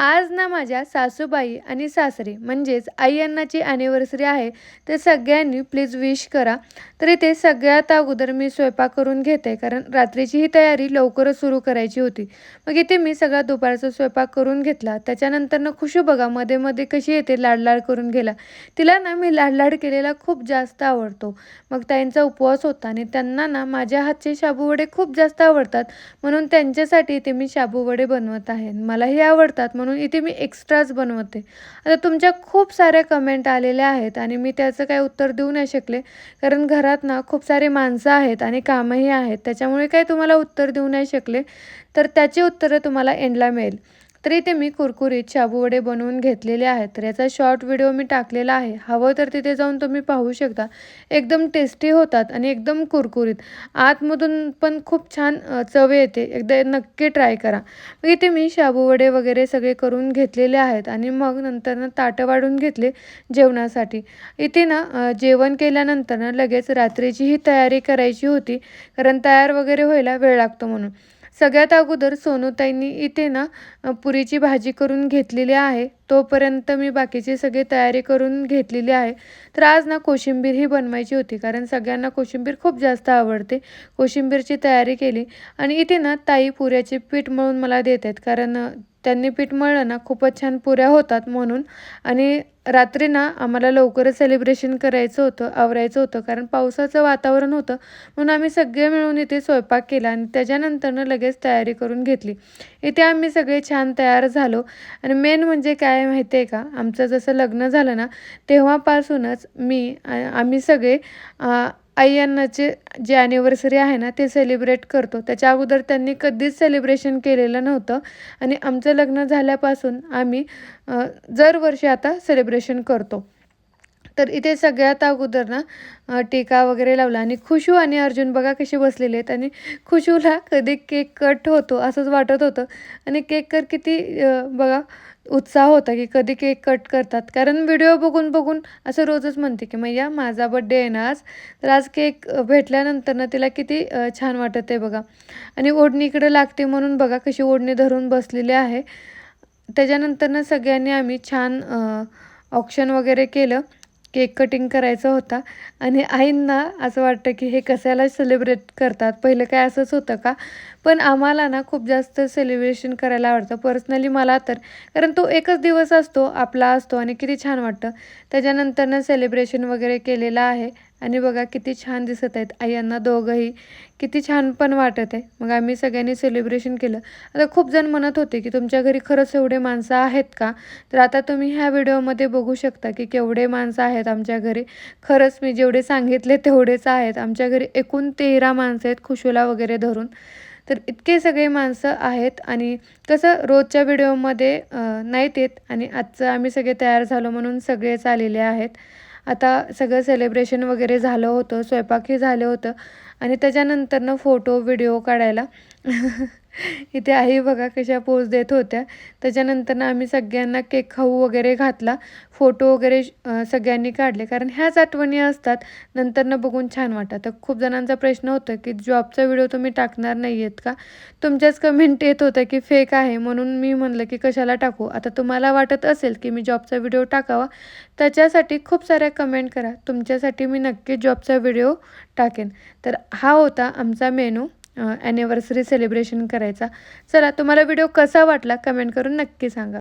आज ना माझ्या सासूबाई आणि सासरे म्हणजेच आई अण्णाची ॲनिव्हर्सरी आहे ते सगळ्यांनी प्लीज विश करा. तर इथे सगळ्यात अगोदर मी स्वयंपाक करून घेते कारण रात्रीची ही तयारी लवकरच सुरू करायची होती. मग इथे मी सगळा दुपारचा स्वयंपाक करून घेतला. त्याच्यानंतर ना खुशू बघा मध्ये मध्ये कशी येते लाडलाड करून गेला तिला ना मी लाडलाड केलेला खूप जास्त आवडतो. मग त्यांचा उपवास होता आणि त्यांना ना माझ्या हातचे शाबू वडे खूप जास्त आवडतात. म्हणून त्यांच्यासाठी ते मी शाबू वडे बनवत आहे. मलाही आवडतात म्हणून म्हणून इथे मी एक्स्ट्राच बनवते. आता तुमच्या खूप साऱ्या कमेंट आलेल्या आहेत आणि मी त्याचं काही उत्तर देऊ नाही शकले. कारण घरात ना खूप सारे माणसं आहेत आणि कामंही आहेत. त्याच्यामुळे काही तुम्हाला उत्तर देऊ नाही शकले. तर त्याची उत्तरं तुम्हाला एंडला मिळेल. तर इथे मी कुरकुरीत शाबूवडे बनवून घेतलेले आहेत. तर याचा शॉर्ट व्हिडिओ मी टाकलेला आहे. हवं तर तिथे जाऊन तुम्ही पाहू शकता. एकदम टेस्टी होतात आणि एकदम कुरकुरीत. आतमधून पण खूप छान चव येते. एकदा नक्की ट्राय करा. मग इथे मी शाबू वडे वगैरे सगळे करून घेतलेले आहेत आणि मग नंतर ना ताटं वाढून घेतले जेवणासाठी. इथे ना जेवण केल्यानंतर ना लगेच रात्रीची ही तयारी करायची होती. कारण तयार वगैरे व्हायला वेळ लागतो म्हणून. सगळ्यात अगोदर सोनूताईंनी इथे ना पुरीची भाजी करून घेतलेली आहे. तोपर्यंत मी बाकीची सगळी तयारी करून घेतलेली आहे. तर आज ना कोशिंबीर ही बनवायची होती कारण सगळ्यांना कोशिंबीर खूप जास्त आवडते. कोशिंबीरची तयारी केली आणि इथे ना ताई पुऱ्याचे पीठ मळून मला देत आहेत कारण त्यांनी पीठ मळलं ना खूपच छान पुऱ्या होतात म्हणून. आणि रात्री ना आम्हाला लवकरच सेलिब्रेशन करायचं होतं आवरायचं होतं कारण पावसाचं वातावरण होतं. म्हणून आम्ही सगळे मिळून इथे स्वयंपाक केला आणि त्याच्यानंतरनं लगेच तयारी करून घेतली. इथे आम्ही सगळे छान तयार झालो. आणि मेन म्हणजे काय माहिती आहे का? आमचं जसं लग्न झालं ना तेव्हापासूनच मी आम्ही सगळे आई जे ॲनिव्हर्सरी आहे ना ते सेलिब्रेट करतो. त्याच्या अगोदर त्यांनी कधीच सेलिब्रेशन केलेलं नव्हतं. आणि आमचं लग्न झाल्यापासून आम्ही दरवर्षी आता सेलिब्रेशन करतो. तर इथे सगळ्यात अगोदर ना टीका वगैरे लावला. आणि खुशू आणि अर्जुन बघा कसे बसलेले आहेत. आणि खुशूला कधी केक कट होतो असंच वाटत होतं. आणि केक कर किती बघा उत्साह होता की कधी केक कट करतात. कारण व्हिडिओ बघून बघून असं रोजच म्हणते की मैया माझा बड्डे आहे ना आज. तर आज केक भेटल्यानंतर ना तिला किती छान वाटत आहे बघा. आणि ओढणी इकडे लागते म्हणून बघा कशी ओढणी धरून बसलेली आहे. त्याच्यानंतर ना सगळ्यांनी आम्ही छान ऑप्शन वगैरे केलं. केक कटिंग करायचा होता. आणि आईंना असं वाटतं की हे कशाला सेलिब्रेट करतात? पहिलं काय असंच होतं का? पण आम्हाला ना खूप जास्त सेलिब्रेशन करायला आवडतं. पर्सनली मला तर. कारण तो एकच दिवस असतो आपला असतो आणि किती छान वाटतं. त्याच्यानंतरनं सेलिब्रेशन वगैरे केलेलं आहे. आणि बघा किती छान दिसत आहेत. आई यांना दोघंही किती छान पण वाटत आहे. मग आम्ही सगळ्यांनी सेलिब्रेशन केलं. आता खूप जण म्हणत होते की तुमच्या घरी खरंच एवढे माणसं आहेत का? तर आता तुम्ही ह्या व्हिडिओमध्ये बघू शकता की केवढे माणसं आहेत आमच्या घरी. खरंच मी जेवढे सांगितले तेवढेच आहेत. आमच्या घरी एकूण तेरा माणसं आहेत खुशूला वगैरे धरून. तर इतके सगळे माणसं आहेत आणि कसं रोजच्या व्हिडिओमध्ये नाहीत येत. आणि आजचं आम्ही सगळे तयार झालो म्हणून सगळेच आलेले आहेत. आता सगळं सेलिब्रेशन वगैरे झालं होतं स्वयंपाकही झालं होतं आणि त्याच्यानंतरनं फोटो व्हिडिओ काढायला. इथे आई बघा कशा पोज देत होत्या. त्याच्यानंतर आम्ही सगळ्यांना केक खाऊ वगैरे घातला. फोटो वगैरे सगळ्यांनी काढले. कारण ह्याच आठवणी असतात. नंतरनं बघून छान वाटतं. तर खूप जणांचा प्रश्न होता की जॉबचा व्हिडिओ तुम्ही टाकणार नाही आहेत का? तुमच्याच कमेंट येत होतं की फेक आहे. म्हणून मी म्हणलं की कशाला टाकू? आता तुम्हाला वाटत असेल की मी जॉबचा व्हिडिओ टाकावा. त्याच्यासाठी खूप साऱ्या कमेंट करा. तुमच्यासाठी मी नक्की जॉबचा व्हिडिओ टाकेन. तर हा होता आमचा मेनू. ॲनिव्हर्सरी सेलिब्रेशन करायचा. चला तुम्हाला व्हिडिओ कसा वाटला कमेंट करून नक्की सांगा.